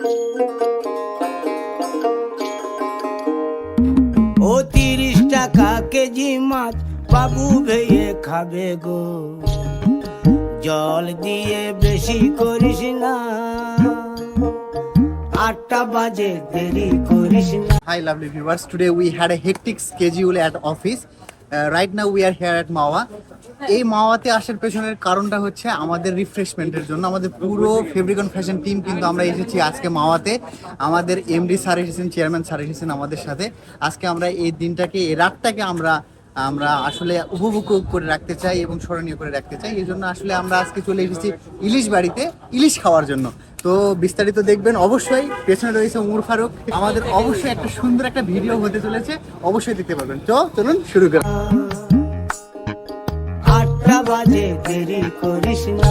ও টাকা বাবু ভেয়ে খাবে গো। জল দিয়ে বেশি করিস না। আটটা বাজে, দেরি করিস না। Hi lovely viewers today we had a hectic schedule at office Uh, right we are here here Mawa. এই মাওয়াতে আসার পেছনের কারণটা হচ্ছে আমাদের রিফ্রেশমেন্টের জন্য। আমাদের পুরো ফেব্রিকন ফ্যাশন টিম কিন্তু আমরা এসেছি আজকে মাওয়াতে। আমাদের এমডি স্যার এসেছেন চেয়ারম্যান স্যার এসেছেন আমাদের সাথে। আজকে আমরা এই দিনটাকে এই রাতটাকে আমরা আমরা আসলে উপভোগ করে রাখতে চাই এবং স্মরণীয় করে রাখতে চাই। এই জন্য আসলে আমরা আজকে চলে এসেছি ইলিশ বাড়িতে ইলিশ খাওয়ার জন্য। তো বিস্তারিত দেখবেন অবশ্যই, পেছনে রয়েছে উমর ফারুক। আমাদের অবশ্যই একটা সুন্দর একটা ভিডিও হতে চলেছে, অবশ্যই দেখতে পারবেন। তো চলুন শুরু করি আটটা বাজে, দেরি করিস না।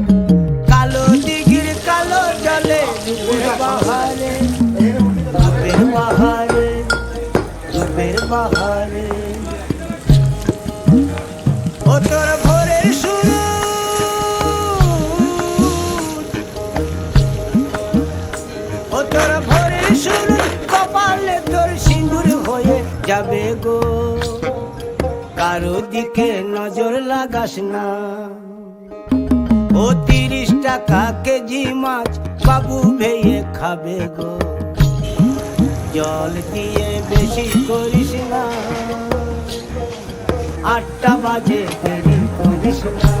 শুরু কপালে তোর সিঁদুর হয়ে যাবে গো। কারও দিকে নজর লাগাস না। ও তিরিশ টাকা কেজি মাছ বাবু ভেয়ে খাবে গো। জল দিয়ে বেশি করিস না। আটটা বাজে, দেরি করিস না।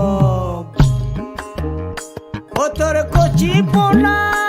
ও তোর কচি পোনা